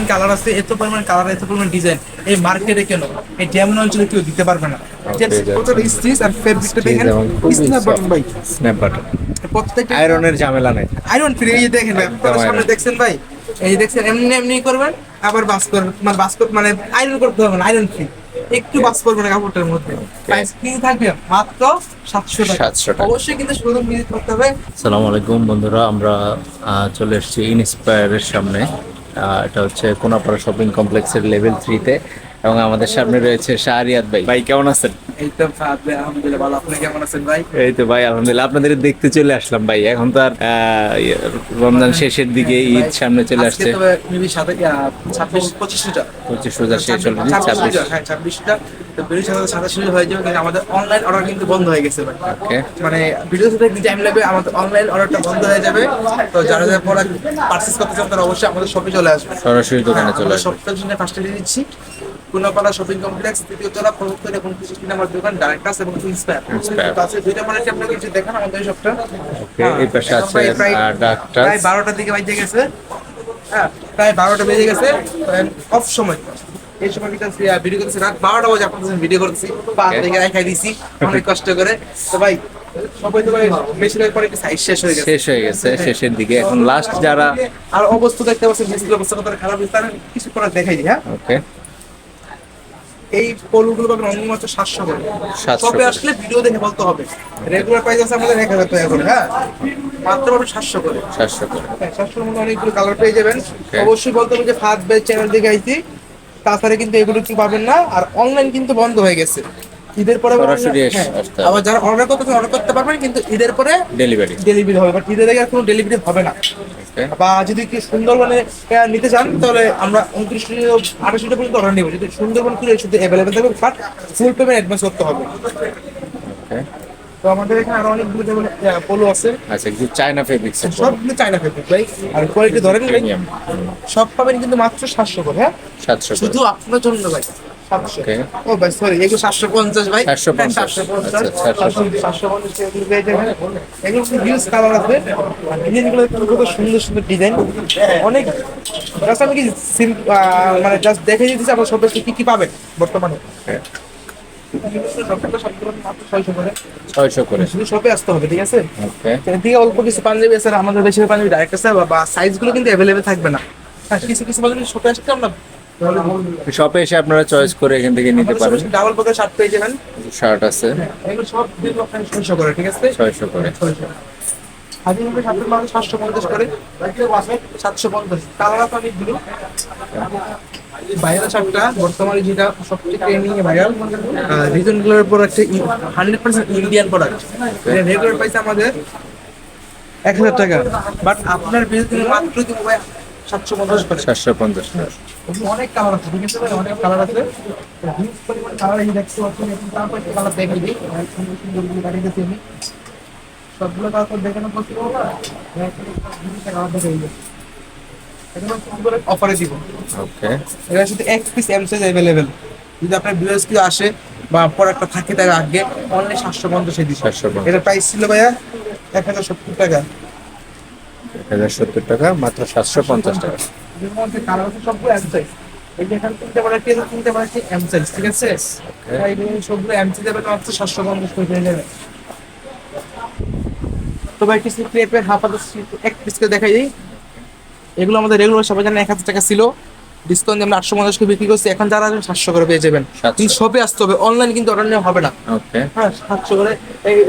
পরিমাণ কালার আছে এত পরিমাণ কালার এত পরিমাণ ডিজাইন এই মার্কেটে কেন? এই ডেমন অঞ্চলে কেউ দিতে পারবে না। আর ফেব্রিকটা দেখেন। স্ন্যাপ বাটন ভাই? স্ন্যাপ বাটন প্রত্যেকটা আয়রনের ঝামেলা নাই। আয়রন ফ্রি এই দেখেন আপনারা সামনে দেখছেন ভাই? এই দেখছেন এমনি এমনি করবেন আবার বাস করবেন মানে বাস মানে আয়রন করতে হবে না আয়রন ফ্রি একটু বাস করবেন কাপড়টার মধ্যে। প্রাইস কি থাকবে? মাত্র সাতশো টাকা। অবশ্যই কিন্তু শোরুম ভিজিট করতে হবে। সালাম আলাইকুম বন্ধুরা আমরা আহ, চলে এসেছি ইনস্পায়ারের সামনে। এটা হচ্ছে কোনাপাড়া শপিং কমপ্লেক্সের লেভেল থ্রিতে এবং আমাদের সামনে রয়েছে শাহরিয়াত ভাই। ভাই, কেমন আছেন? এই তো ভাই আলহামদুলিল্লাহ ভালো। আপনি কেমন আছেন ভাই? এই তো ভাই আলহামদুলিল্লাহ। আপনাদের দেখতে চলে আসলাম ভাই। এখন তো আর ইয়ে, রমজান শেষের দিকে ঈদ সামনে চলে আসছে। পঁচিশ রোজা শেষ হলো ছাব্বিশ হ্যাঁ ছাব্বিশটা। হয়ে আমাদের অনলাইন অর্ডার কিন্তু বন্ধ হয়ে গেছে মানে ভিডিও সাথে টাইম লাগবে আমাদের অনলাইন অর্ডারটা বন্ধ হয়ে যাবে। তো যারা যারা প্রোডাক্ট পারচেস করতে চান তারা অবশ্যই আমাদের শপে চলে আসবে। সরাসরি দোকানে চলে আসবে। সপ্তাহের জন্য ফার্স্টে দিচ্ছি। কুনাপাড়া শপিং কমপ্লেক্স তৃতীয় তলা প্রমুখের এবং পঁচিশটি নাম্বার দোকান ডাইরেক্টাস এবং ইন্সপায়ার আছে দুইটা প্রোডাক্ট আপনাকে কিছু দেখান আমাদের শপটা ওকে এই পাশে আছে প্রায়- ডাক্তার। প্রায় বারোটার দিকে বাজে গেছে। হ্যাঁ প্রায় বারোটা বেজে গেছে। অফ সময়। এই সময় কিন্তু ভিডিও করতেছি। রাত বারোটা বাজে আপনাদের ভিডিও করতেছি। পাঁচ. থেকে রেখাই দিছি। অনেক কষ্ট করে। তো ভাই সবাই তো ভাই বেশিরভাগ পরে সাইজ শেষ হয়ে গেছে। শেষ হয়ে গেছে শেষের দিকে। এখন লাস্ট যারা আর অবস্থা দেখতে পাচ্ছেন ডিসপ্লে অবস্থা। কত খারাপ হয়েছে তার কিছু করে দেখাই দিই হ্যাঁ? ওকে এই পলুগুলো পাবেন অন্য মাত্র সাতশো করে। 700 সবে আসলে ভিডিও দেখে বলতে হবে রেগুলার প্রাইস আছে আমাদের এক হাজার টাকা করে হ্যাঁ? মাত্র পাবেন সাতশো করে। সাতশো করে। হ্যাঁ, সাতশোর মধ্যে অনেকগুলো কালার পেয়ে যাবেন। অবশ্যই বলতে হবে যে ফাঁদ বেজ চ্যানেল থেকে আইছি। তাছাড়া কিন্তু এগুলো কি পাবেন না আর অনলাইন কিন্তু বন্ধ হয়ে গেছে। ঈদের পরে সরাসরি হ্যাঁ, আবার যারা অর্ডার করতে অর্ডার করতে পারবেন কিন্তু ঈদের পরে ডেলিভারি ডেলিভারি হবে বাট ঈদের আগে কোনো ডেলিভারি হবে না। বা যদি কি সুন্দরবনে নিতে চান তাহলে আমরা উনত্রিশ আঠাশটা পর্যন্ত অর্ডার নিব। যদি সুন্দরবন খুলে শুধু অ্যাভেলেবেল থাকবে বাট ফুল পেমেন্ট অ্যাডভান্স করতে হবে। তো আমাদের এখানে আরও অনেকগুলো যেমন পোলো আছে। আচ্ছা একটু চায়না ফেব্রিক্স সবগুলো চাইনা ফেব্রিক ভাই। আর কোয়ালিটি ধরেন ভাই সব পাবেন কিন্তু মাত্র সাতশো করে হ্যাঁ? সাতশো শুধু আপনার জন্য ভাই। সাতশো। ও ভাই সরি এগুলো সাতশো পঞ্চাশ ভাই। 750 সাতশো পঞ্চাশ। আচ্ছা, 750 সাতশো পঞ্চাশ এগুলো পেয়ে যাবেন এগুলো হিউজ কালার আছে। ডিজাইনগুলো কত সুন্দর সুন্দর ডিজাইন। অনেক জাস্ট আমি কি মানে জাস্ট দেখে দিতেছি আপনার সব কি কি পাবেন বর্তমানে? ছয়শো করে। শুধু শপে আসতে হবে ঠিক আছে? এদিকে অল্প কিছু পাঞ্জাবি আছে আমাদের বেশিরভাগ পাঞ্জাবি ডাইরেক্ট আছে বা সাইজগুলো কিন্তু অ্যাভেলেবেল থাকবে না। কিছু কিছু পাঞ্জাবি শপে আসতে আমরা শপে এসে আপনারা চয়েস করে এখান থেকে নিতে পারেন। ডাবল পকেট শার্ট পেয়ে যাবেন। শার্ট আছে। এগুলো সব দুই লক্ষ ছয়শো করে ঠিক আছে? ছয়শো করে। ছয়শো। হাজির হবে সাতশো পঞ্চাশ করে। সাতশো পঞ্চাশ। কালার আছে অনেকগুলো ভাইরাল শার্টটা বর্তমানে যেটা সবচেয়ে ট্রেন্ডিং এ viral রিজনগুলোর hundred percent Indian product regular price আমাদের এক হাজার টাকা। বাট আপনার বিজনেস মাত্র ভাই সাতশো পঞ্চাশ করে। সাতশো পঞ্চাশ অনেক কালার আছে ঠিক আছে ভাই অনেক কালার আছে। হিউজ পরিমাণ কালার এই দেখতে পাচ্ছেন এখন তারপর একটা কালার দেখে দিই। অনেক সুন্দর সুন্দরগুলো আমি। সবগুলো তারপর দেখানো পসিবল না? কালার দেখে দিই এগুলো সুন্দর অফারে দিব। ওকে এটা শুধু এক পিস এম সাইজ অ্যাভেলেবেল যদি আপনার বিএস আসে বা প্রোডাক্টটা থাকে তার আগে অনলাইন সাতশো পঞ্চাশে দিচ্ছে 750 এটা প্রাইস ছিল ভাইয়া এক হাজার সত্তর টাকা। এক হাজার সত্তর টাকা মাত্র সাতশো পঞ্চাশ টাকা। ঠিক আছে? সবগুলো এম সাইজ মাত্র সাতশো পঞ্চাশ করে তো ভাই কিছু ক্রেপের হাফ এক দেখাই দিই। এগুলো আমাদের রেগুলার সবাই জানেন এক হাজার টাকা ছিল। ডিসকাউন্ট আমরা আটশো পঞ্চাশ করে বিক্রি করছি। এখন যারা আসবেন সাতশো করে পেয়ে যাবেন। 700 কিন্তু শপে আসতে হবে। অনলাইন কিন্তু অর্ডার নেওয়া হবে না। হ্যাঁ সাতশো করে।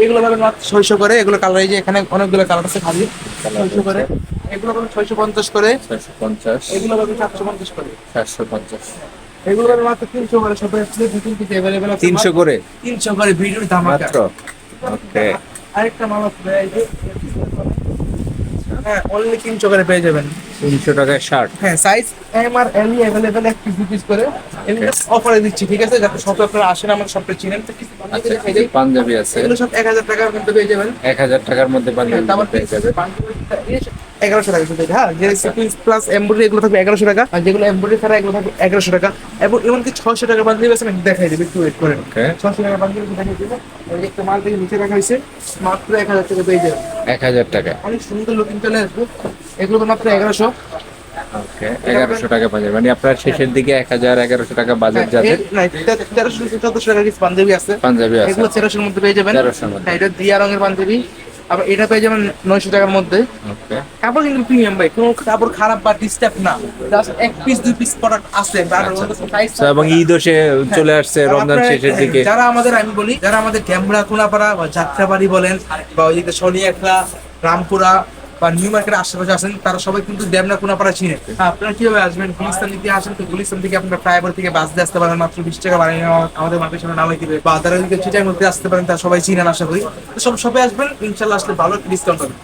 এগুলো পাবেন ছয়শো করে। এগুলো কালার এই যে এখানে অনেকগুলো কালার আছে খালি। ছয়শো করে। এগুলো পাবেন ছয়শো পঞ্চাশ করে। ছয়শো পঞ্চাশ। এগুলো পাবেন সাতশো পঞ্চাশ করে। সাতশো পঞ্চাশ। এগুলো পাবেন মাত্র তিনশো করে। শপে আসলে অ্যাভেলেবেল আছে। তিনশো করে? তিনশো করে। ভিডিওর দাম মাত্র? ওকে আরেকটা মাল আছে। হ্যাঁ অনলি তিনশো করে পেয়ে যাবেন। তিনশো টাকায় শার্ট হ্যাঁ সাইজ এম আর এল অ্যাভেলেবেল এক পিস দু পিস করে। এগুলো অফারে দিচ্ছি ঠিক আছে? যাতে সব আপনারা আসেন আমার সবটা চিনেন। আচ্ছা পাঞ্জাবি আছে। এগুলো সব এক হাজার টাকার মধ্যে পেয়ে যাবেন। এক হাজার টাকার মধ্যে পাঞ্জাবি তারপর পেয়ে যাবে এগারোশো টাকা শুধু হ্যাঁ যে সিকুয়েন্স প্লাস এমব্রয়ডারি এগুলো থাকবে এগারোশো টাকা আর যেগুলো এমব্রয়ডারি ছাড়া এগুলো থাকবে এগারোশো টাকা। এবং এমনকি ছশো টাকা বান্ধবী আছে আমি দেখাই দেবে একটু ওয়েট করেন ছশো টাকা বান্ধবী দেখাই দেবো। একটা মাল থেকে নিচে রাখা হয়েছে মাত্র এক হাজার টাকা পেয়ে যাবে। এক হাজার টাকা। অনেক সুন্দর লুকিং চলে আসবে। এগুলো তো মাত্র এগারোশো। ওকে এগারোশো টাকা বাজার মানে আপনার শেষের দিকে এক হাজার এগারোশো টাকা বাজার যাদের তেরোশো চোদ্দশো কিছু পাঞ্জাবি আছে। পাঞ্জাবি আছে। এগুলো তেরোশোর মধ্যে পেয়ে যাবেন। 1300 র মধ্যে। হ্যাঁ, এটা দিয়া রঙের পাঞ্জাবি। আবার এটা পেয়ে যাবেন নয়শো টাকার মধ্যে। কাপড় কিন্তু প্রিমিয়াম ভাই কোনো কাপড় খারাপ বা ডিস্টার্ব না। জাস্ট এক পিস দুই পিস প্রোডাক্ট আছে আর ওদের এবং ঈদও সে চলে আসছে রমজান শেষের দিকে। যারা আমাদের আমি বলি যারা আমাদের ক্যামরা কোনাপাড়া বা যাত্রাবাড়ি বলেন বা ওইদিকে শনিয়াখলা রামপুরা বা নিউ মার্কেটের আশেপাশে আসেন তারা সবাই কিন্তু দেবনা কোনাপাড়া চিনে। হ্যাঁ, আপনারা কীভাবে আসবেন? গুলিস্তান দিকে আসেন তো গুলিস্তান থেকে আপনারা ফ্লাইওভার থেকে বাস দিয়ে আসতে পারেন মাত্র বিশ টাকা নেওয়া আমাদের মাপের সামনে নামাই দিবে। বা তারা যদি চিটার মধ্যে আসতে পারেন তারা সবাই চিনেন আশা করি। তো সব সবাই আসবেন ইনশাল্লাহ আসলে ভালো একটা ডিসকাউন্ট হবে।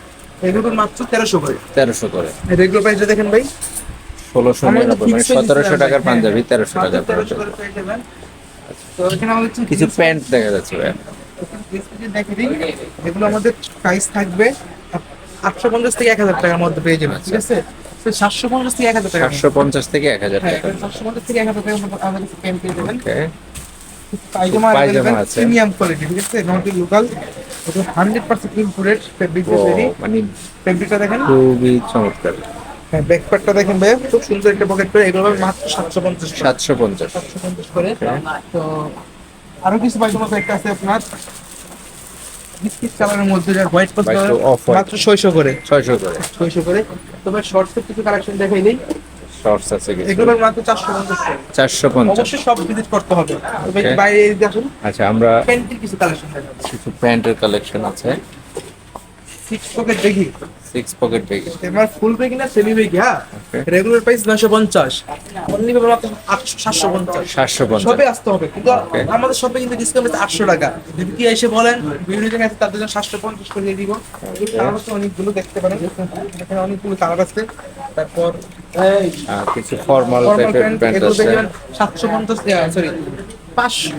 এগুলো মাত্র তেরোশো করে। তেরোশো করে। রেগুলার প্রাইসটা দেখেন ভাই। ষোলোশো নিরানব্বই সতেরোশো টাকার পাঞ্জাবি হ্যাঁ। তেরোশো টাকার 1300 করে পেয়ে যাবেন। তো এখানে আমাদের কিছু প্যান্ট দেখা যাচ্ছে ভাই। এগুলো আমাদের প্রাইস থাকবে আটশো পঞ্চাশ থেকে এক হাজার টাকার মধ্যে পেয়ে যাবেন ঠিক আছে? সাতশো পঞ্চাশ থেকে এক হাজার টাকা সাতশো পঞ্চাশ থেকে এক হাজার হ্যাঁ টাকা সাতশো পঞ্চাশ থেকে এক হাজার টাকার মধ্যে আমাদের কাছে পেয়ে যাবেন পায়জামা পায়জামা আছে। প্রিমিয়াম কোয়ালিটি ঠিক আছে? নট লোকাল এটা হান্ড্রেড পার্সেন্ট ইম্পোর্টেড ফেব্রিক মানে ফেব্রিকটা দেখেন। খুবই চমৎকার। হ্যাঁ ব্যাকপ্যাকটা দেখেন ভাই খুব সুন্দর একটা পকেট করে এগুলো মাত্র সাতশো পঞ্চাশ সাতশো পঞ্চাশ। সাতশো পঞ্চাশ করে। তো আরও কিছু পায়জামা একটা আছে আপনার? বিস্কিট কালারের মধ্যে হোয়াইট তো off white। মাত্র ছয়শো করে। ছয়শো করে। ছয়শো করে। তবে শর্টসের কিছু কালেকশন দেখাই নেই? শর্টস আছে কিছু। এগুলো মাত্র চারশো পঞ্চাশ করে। চারশো পঞ্চাশ। অবশ্যই সব ভিজিট করতে হবে। তবে বাইরে দেখুন আচ্ছা আমরা প্যান্টের কিছু কালেকশন দেখাবো। কিছু প্যান্টের কালেকশন আছে। সিক্স পকেট দেখি। সিক্স পকেট ব্যাগ এবার ফুল ব্যাগ না সেমি ব্যাগ হ্যাঁ? রেগুলার প্রাইস 950 অনলি ব্যাগ মাত্র 750 750 সবে আসতে হবে। কিন্তু আমাদের সবে কিন্তু ডিসকাউন্ট আছে 800 টাকা। যদি কি এসে বলেন বিভিন্ন জায়গা আছে তাদের জন্য 750 করে দিব। আমরা তো অনেকগুলো দেখতে পারেন। এখানে অনেকগুলো কালার আছে। তারপর কিছু ফর্মাল প্যান্ট আছে। 750 সরি 500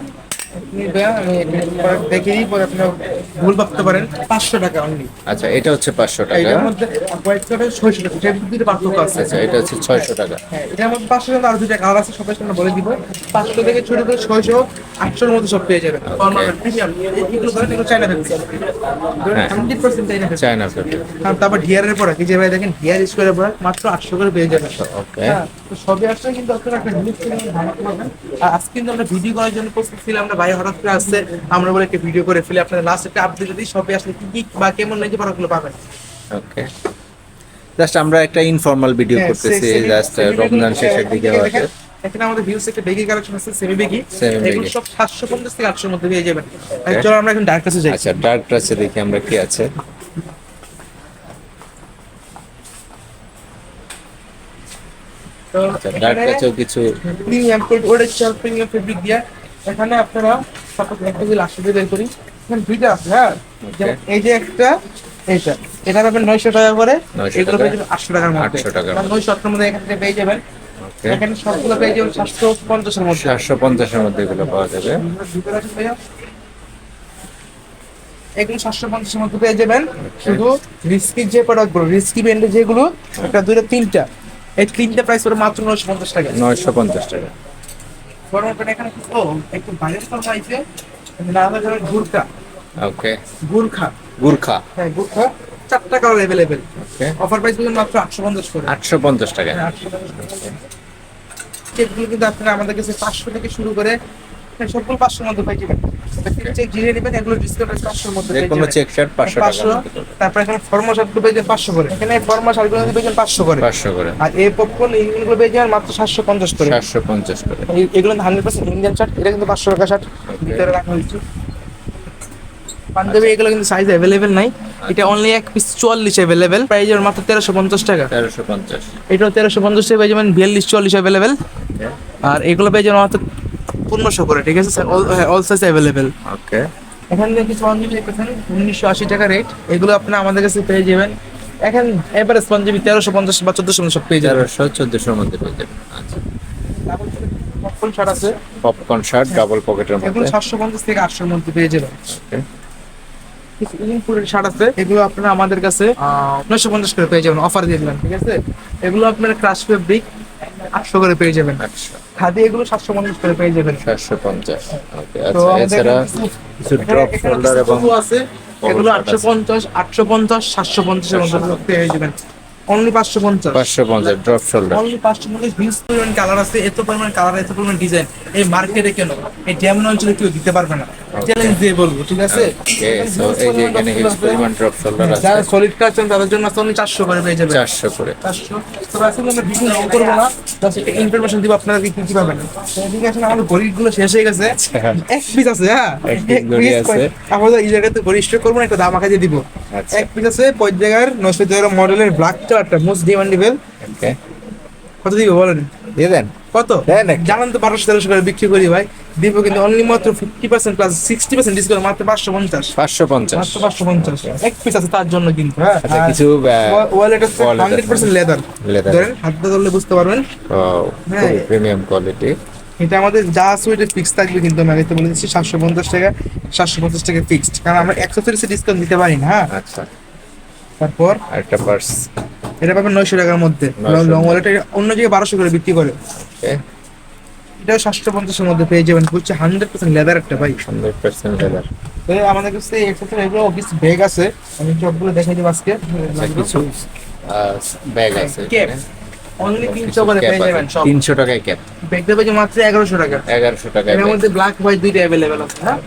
হ্যাঁ, পাঁচশো টাকা আর বলে পাঁচশো থেকে ছোট করে ছয়শো আটশোর সব পেয়ে যাবেন। চায়না চায়না তারপর ডিয়ারের পর কি যে ভাই দেখেন ডিয়ার পর মাত্র আটশো করে পেয়ে যাবেন। ওকে হ্যাঁ, তো কিন্তু একটা আজকে কিন্তু আমরা ভিডিও করার জন্য প্রস্তুত ছিলাম আমরা ভাই হঠাৎ করে আসছে আমরা বলে একটা ভিডিও করে ফেলে। আপনাদের লাস্ট একটা আপডেট যদি সবই আসলে কি কি বা কেমন নাকি প্রোডাক্টগুলো পাবেন? ওকে জাস্ট আমরা একটা ইনফর্মাল ভিডিও হ্যাঁ, করতেছি জাস্ট রমজান শেষের দিকে দেখেন, এখানে আমাদের ভিউস একটা বেগি কালেকশন আছে সেমি বেগি এগুলো সব সাতশো পঞ্চাশ থেকে আটশোর মধ্যে পেয়ে যাবেন। চলো আমরা এখন ডার্ক কাছে যাই। আচ্ছা ডার্ক ট্রাসে দেখি আমরা কি আছে। তো আচ্ছা ডার্ক এখানে কাছেও কিছু প্রিমিয়াম ওটা চাল প্রিমিয়াম ফেব্রিক দিয়া। এখানে আপনারা সাপোজ একটা যদি লাস্ট দিয়ে বের করি। এখানে দুইটা আছে হ্যাঁ? এই যে একটা এইটা। এটা পাবেন নয়শো টাকা করে এগুলো পেয়ে যাবেন আটশো টাকার মধ্যে। 800 টাকার মধ্যে। নয়শো আটশোর মধ্যে এখান থেকে পেয়ে যাবেন। এখানে সবগুলো পেয়ে যাবেন সাতশো পঞ্চাশের মধ্যে। চারশো পঞ্চাশের মধ্যে এগুলো পাওয়া যাবে। এগুলো সাতশো পঞ্চাশের মধ্যে পেয়ে যাবেন। শুধু রিস্কি যে প্রোডাক্টগুলো রিস্কি ব্র্যান্ডের যেগুলো একটা দুইটা তিনটা। এই তিনটা প্রাইস পড়ে মাত্র নয়শো পঞ্চাশ টাকা নয়শো পঞ্চাশ টাকা। এখানে ও একটু বাইরের আইছে গুরখা। ওকে গুরখা। গুর্খা। হ্যাঁ গুরখা। চারটা কালার অ্যাভেলেবেল অফার প্রাইস মাত্র আটশো পঞ্চাশ করে। আটশো পঞ্চাশ টাকা। হ্যাঁ, 850 করে। কিন্তু আপনারা আমাদের কাছে পাঁচশো থেকে শুরু করে হ্যাঁ, সবগুলো পাঁচশোর মধ্যে পাইছে যাবেন চেক জিরে নেবেন এগুলো ডিসকাউন্ট আছে পাঁচশোর মধ্যে কোনো চেক শার্ট পাঁচশো পাঁচশো তারপরে এখানে ফর্মা শার্টগুলো পেয়ে পাঁচশো করে। এখানে ফর্মা শার্টগুলো পেয়ে পাঁচশো করে। পাঁচশো করে। আর এই পপকর্ন ইঞ্জিনগুলো পেয়ে মাত্র সাতশো পঞ্চাশ করে। সাতশো পঞ্চাশ করে। এগুলো হান্ড্রেড পার্সেন্ট ইন্ডিয়ান শার্ট এটা কিন্তু পাঁচশো টাকা শার্ট ভিতরে রাখা হয়েছে। পাঞ্জাবি এগুলো কিন্তু সাইজ অ্যাভেলেবেল নাই। এটা অনলি এক পিস চুয়াল্লিশ অ্যাভেলেবেল প্রাইস মাত্র তেরোশো পঞ্চাশ টাকা। তেরোশো পঞ্চাশ। এটাও তেরোশো পঞ্চাশ টাকা পেয়ে যাবেন বিয়াল্লিশ চুয়াল্লিশ অ্যাভেলেবেল আর এগুলো পেয়ে যাবেন মাত্র পনেরোশো করে ঠিক আছে sir all size available okay এখানে কিছু পাঞ্জাবি দেখতেছেন উনিশশো আশি টাকা রেট এগুলো আপনারা আমাদের কাছে পেয়ে যাবেন। এখন এভারেজ পাঞ্জাবি তেরোশো পঞ্চাশ বা চোদ্দশো সব পেয়ে যাবেন। তেরোশো চোদ্দশোর মধ্যে পেয়ে যাবেন। আচ্ছা। পপকর্ন শার্ট আছে। পপকর্ন শার্ট ডাবল পকেটের এগুলো সাতশো পঞ্চাশ থেকে আটশোর মধ্যে পেয়ে যাবেন। কিছু ইনপুটের শার্ট আছে। এগুলো আপনারা আমাদের কাছে নয়শো পঞ্চাশ করে পেয়ে যাবেন। অফার দিয়ে দিলাম ঠিক আছে? এগুলো আপনারা ক্রাশ ফেব্রিক আটশো করে পেয়ে যাবেন। আটশো খাদি এগুলো সাতশো পঞ্চাশ করে পেয়ে যাবেন। সাতশো পঞ্চাশ। ওকে আচ্ছা এছাড়া কিছু- কিছু ড্রপ এখানে এবং আছে। এগুলো আটশো। পঞ্চাশ আটশো পঞ্চাশ সাতশো পঞ্চাশের মধ্যে পেয়ে যাবেন। অনলি পাঁচশো পঞ্চাশ। পাঁচশো পঞ্চাশ ড্রপ শোল্ডার অনলি পাঁচশো পঞ্চাশ হিউজ পরিমাণ কালার আছে এত পরিমাণ কালার এত পরিমাণ ডিজাইন এই মার্কেটে কেন? এই ড্যামন অঞ্চলে কেউ দিতে পারবে না। চ্যালেঞ্জ দিয়ে বলব ঠিক আছে? এই যে এখানে হিউজ পরিমাণ ড্রপ শোল্ডার যারা সলিড কাজ চান তাদের জন্য আছে অনলি চারশো করে পেয়ে যাবে চারশো করে। চারশো। তো আসলে আমরা রং করব না। জাস্ট একটা ইনফরমেশন দিব আপনারা কি কি পাবেন ঠিক আছে আমাদের শেষ হয়ে গেছে। এক পিস আছে হ্যাঁ? এক ঘড়ি আছে। আমাদের এই জায়গাতে স্টক করব না একটা দাম আঁকা দিয়ে দিব। আচ্ছা। এক পিস আছে নশো তেরো মডেলের ব্ল্যাক কালারটা মোস্ট ডিমান্ডেবল ওকে কত দিব বলেন? দিয়ে দেন। কত। জানান তো বারোশো তেরোশো করে বিক্রি করি ভাই। দিব কিন্তু অনলি মাত্র fifty percent plus sixty percent discount মাত্র পাঁচশো পঞ্চাশ। পাঁচশো পঞ্চাশ। মাত্র পাঁচশো পঞ্চাশ। এক পিস আছে তার জন্য কিন্তু হ্যাঁ। আচ্ছা কিছু ওয়ালেট আছে হান্ড্রেড পার্সেন্ট লেদার ধরেন হাতটা ধরলে বুঝতে পারবেন। হ্যাঁ। প্রিমিয়াম কোয়ালিটি এটা আমাদের যা ওইটা ফিক্স থাকবে কিন্তু আমি আগে বলে দিচ্ছি সাতশো পঞ্চাশ টাকা সাতশো পঞ্চাশ টাকা ফিক্সড কারণ আমরা একশো তিরিশে ডিসকাউন্ট দিতে পারি না হ্যাঁ। আচ্ছা। তারপর আরেকটা পার্স এটা পাবেন নয়শো টাকার মধ্যে। লং ওয়ালেট অন্য জায়গায় বারোশো করে বিক্রি করে। এটাও সাতশো পঞ্চাশের মধ্যে পেয়ে যাবেন। হান্ড্রেড পার্সেন্ট লেদার একটা ভাই। হান্ড্রেড পার্সেন্ট লেদার তো আমাদের কাছে একসাথে এগুলো কিছু ব্যাগ আছে। আমি সবগুলো দেখাই দিব আজকে। কিছু ব্যাগ আছে ক্যাপ অনলি তিনশো করে পেয়ে যাবেন সব। তিনশো টাকায় ক্যাপ ব্যাগটা পেয়ে মাত্র টাকা। টাকায় এর মধ্যে ব্ল্যাক হোয়াইট দুইটা অ্যাভেলেবেল আছে হ্যাঁ?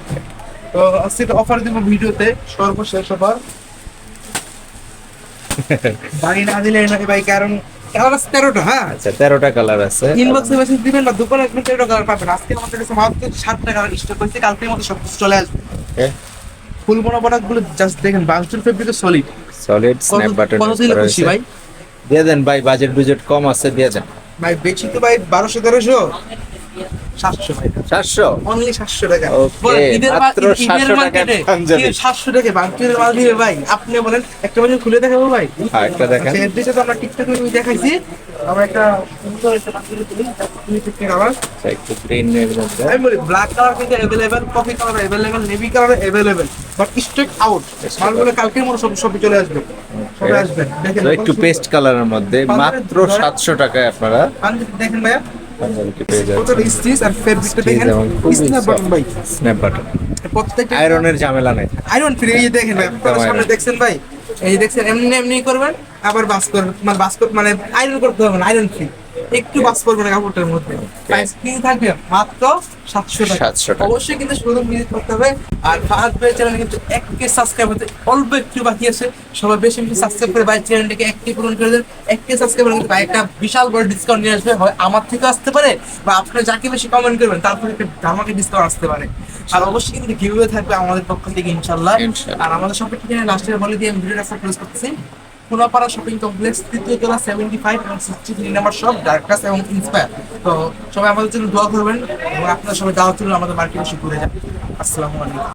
তো আজকে অফার দিব ভিডিওতে। সর্বশেষ অফার বাড়ি না দিলে নাকি ভাই কারণ কালার আছে তেরোটা হ্যাঁ? আচ্ছা তেরোটা কালার আছে। ইনবক্সে মেসেজ দিবেন বা দোকানে একদম তেরোটা কালার পাবেন। আজকে আমাদের কাছে মাত্র ষাটটা কালার স্টক হয়েছে কালকের মধ্যে সব কিছু চলে আসবে। ফুল বোনা প্রোডাক্টগুলো জাস্ট দেখেন বাংচুর fabric solid solid snap button কত দিলে খুশি ভাই? দিয়ে দেন ভাই বাজেট বুজেট কম আছে দিয়ে দেন। ভাই বেশি তো ভাই বারোশো তেরোশো। সাতশো ভাই চারশো অনলি সাতশো টাকা। ঈদের ঈদের 700 টাকায় মার্কেটে সাতশো টাকা বাংচুরের মাল দিবে ভাই। আপনি বলেন একটা বছর খুলে দেখাবো ভাই। একটা দেখেন। এর তো আমরা টিকটকে আমি দেখাইছি। আমরা একটা সুন্দর একটা পাঞ্জাবি তুলি তুমি টিকটক আবার একটু গ্রিন এর মধ্যে আমি বলি ব্ল্যাক কালার কিন্তু coffee colour navy colour but stock out মালগুলো কালকের মতো সব সবই চলে আসবে। আসবেন। একটু পেস্ট কালারের মধ্যে মাত্র সাতশো টাকায় আপনারা দেখেন ভাইয়া। পাঞ্জাবিটি পেয়ে কত যাচ্ছেন স্টিচ আর ফেব্রিকটা দেখেন স্ন্যাপ বাটন ভাই। স্ন্যাপ বাটন প্রত্যেকটা আয়রনের ঝামেলা নাই। আয়রন ফ্রি এই দেখেন সামনে দেখছেন ভাই? এই দেখছেন এমনি এমনি করবেন আবার বাস করবেন মানে বাস মানে আয়রন করতে হবে না আয়রন ফ্রি একটু বাস করবেন কাপড়টার মধ্যে। প্রাইস কি থাকবে? মাত্র সাতশো টাকা। অবশ্যই কিন্তু শোরুম ভিজিট করতে হবে। আর ফাহাদ ভাই চ্যানেল কিন্তু এক কে সাবস্ক্রাইব হতে অল্প একটু বাকি আছে। সবাই বেশি বেশি সাবস্ক্রাইব করে ভাই চ্যানেলটাকে একটি পূরণ করে দেন। এক কে সাবস্ক্রাইব কিন্তু ভাই একটা বিশাল বড় ডিসকাউন্ট নিয়ে আসবে। হয় আমার থেকে আসতে পারে বা আপনারা যাকে বেশি কমেন্ট করবেন তারপরে একটা ধামাকে ডিসকাউন্ট আসতে পারে। আর অবশ্যই কিন্তু গিভওয়ে থাকবে আমাদের পক্ষ থেকে ইনশাল্লাহ। আর আমাদের শপের ঠিকানা লাস্টের বলে দিয়ে আমি ভিডিওটা ক্লোজ করতেছি। কোনাপাড়া শপিং কমপ্লেক্স তৃতীয় তলা সেভেন্টি ফাইভ এবং সিক্সটি থ্রি নাম্বার শপ ডার্কাস এবং ইন্সপায়ার তো সবাই আমাদের জন্য দোয়া করবেন এবং আপনার সবাই দাওয়া তুলুন আমাদের মার্কেটে এসে ঘুরে যান আসসালামু আলাইকুম।